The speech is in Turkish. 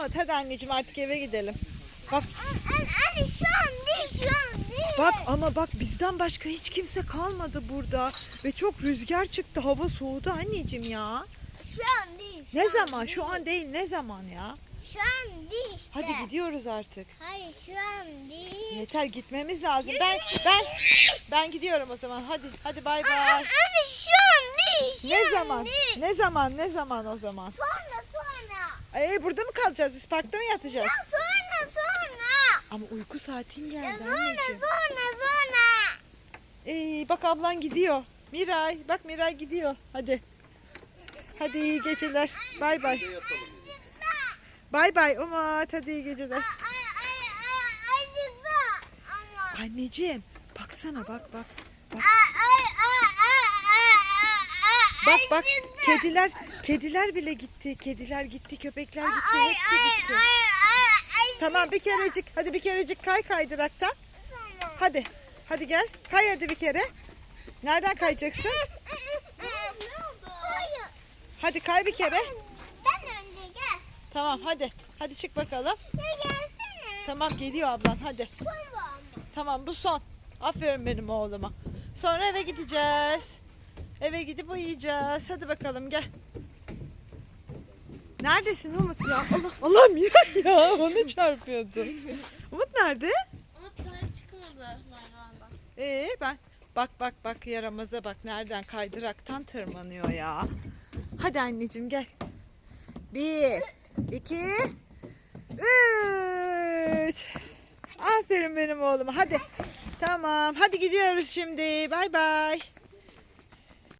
Umut hadi anneciğim artık eve gidelim. Bak Anne şu an değil şu an değil. bak ama bak bizden başka hiç kimse kalmadı burada. Ve çok rüzgar çıktı hava soğudu anneciğim ya. Şu an değil. şu Ne an zaman değil. şu an değil ne zaman ya. Şu an değil işte. Hadi gidiyoruz artık. Hayır şu an değil. Yeter gitmemiz lazım. Ben ben ben gidiyorum o zaman. Hadi hadi bay bay. Anne şu an değil. Şu Ne an zaman? Değil. Ne zaman? Ne zaman o zaman? Sonra. Ee burada mı kalacağız? Biz parkta mı yatacağız? Ya sonra sonra. Ama uyku saatin Ya geldi sonra anneciğim. sonra sonra. Ee, bak ablan gidiyor. Miray bak Miray gidiyor. Hadi. Hadi iyi geceler. Bay bay. Bay bay Umut. Hadi iyi geceler. Ay ay ay acıdı. Ama. Anneciğim baksana bak bak. Ay ay. Bak bak kediler kediler bile gitti. Kediler gitti, köpekler gitti, Ay, hepsi ay, gitti. ay, ay, ay, Tamam bir kerecik. Hadi bir kerecik kay kaydıraktan. Hadi. Hadi gel. Kay hadi bir kere. Nereden kayacaksın? Hadi kay bir kere. Ben önce gel. Tamam hadi. Hadi çık bakalım. Tamam geliyor ablan hadi. Son bu ama. Tamam bu son. Aferin benim oğluma. Sonra eve gideceğiz. Eve gidip uyuyacağız. Hadi bakalım gel. Neredesin Umut ya? Allah Allah'ım ya, ya bana çarpıyordu. Umut nerede? Ama daha çıkmadı merdivenden. Ee ben bak bak bak yaramaza bak nereden kaydıraktan tırmanıyor ya. Hadi anneciğim gel. Bir, iki, üç. Aferin benim oğluma. Hadi. Tamam. Hadi gidiyoruz şimdi. Bay bay.